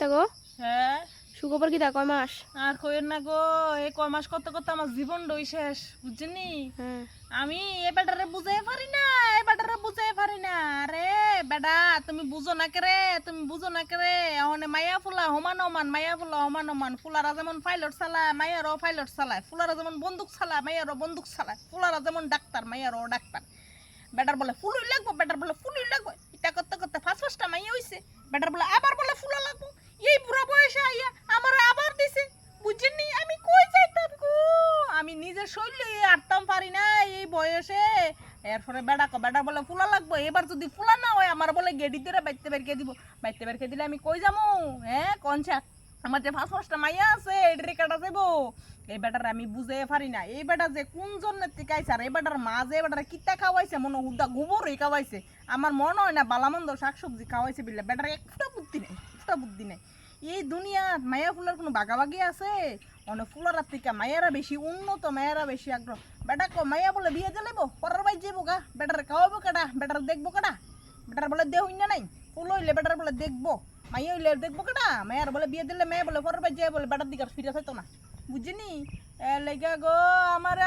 কিতা গো? হ্যাঁ। সুখবর কিতা কয় মাস? আর কইেন না গো এই কয় মাস কত কত আমার জীবন ডই শেষ বুঝছেনি? হ্যাঁ। আমি এ বেটারে বুঝাই পারি না এ বেটারে বুঝাই পারি না। আরে বেটা তুমি বুঝো না করে তুমি বুঝো না করে অনে মায়া ফুলা হমান হমান মায়া ফুলা হমান হমান ফুলারা যেমন পাইলট চালায় মায়ারও পাইলট চালায় ফুলারা যেমন বন্দুক চালায় মায়ারও বন্দুক চালায় ফুলারা যেমন ডাক্তার মায়ারও ডাক্তার। বেটার বলে ফুলই লাগবো বেটার বলে ফুলই লাগবো এটা করতে করতে ফার্স্ট ফার্স্টটা মাইয়া হইছে বেটার বলে আবার বলে ফুলা লাগবো এই বুড়া বয়সে আইয়া আমার আবার দিছে বুঝছেননি আমি কই যাইতাম গো আমি নিজের শৈলী, আটতাম পারি না এই বয়সে। এরপরে বেড়া বেড়া বলে ফুলা লাগবো। এবার যদি ফুলা না হয়, আমার বলে গেডি ধরে বাইতে বেরকে দিব। বাইতে বেরকে দিলে আমি কই যামু হ্যাঁ কনছা আমার যে ফার্স্ট ফার্স্টটা মাইয়া আছে এডরে কাটা যাব এই বেটার আমি বুঝে পারি না। এই বেটা যে কোন জন্মের থেকে আইছে আর এই বেটার মা যে বেটার কিতা খাওয়াইছে, মনে হুদা গোবরই খাওয়াইছে। আমার মনে হয় না বালামন্দ শাকসবজি খাওয়াইছে বিল্লা বেটার একটা বুদ্ধি নেই, একটা বুদ্ধি নেই। এই দুনিয়াত মায়া ফুলের কোনো বাগাবাগি আছে? অনেক ফুলের থেকে মায়েরা বেশি উন্নত মায়েরা বেশি আগ্রহ বেটা কো মায়া বলে বিয়ে জ্বালাইব পরের বাই যাব গা। বেটার খাওয়াবো কাটা বেটার দেখব কাটা বেটার বলে দেহ না নাই। ফুল হইলে বেটার বলে দেখব। মাইয়া হইলে দেখব কাটা মায়ার বলে বিয়ে দিলে মেয়ে বলে পরের বাই যাই বলে বেটার দিকে ফিরে থাকতো না। বুঝিনি এ, লেগা গো আমারে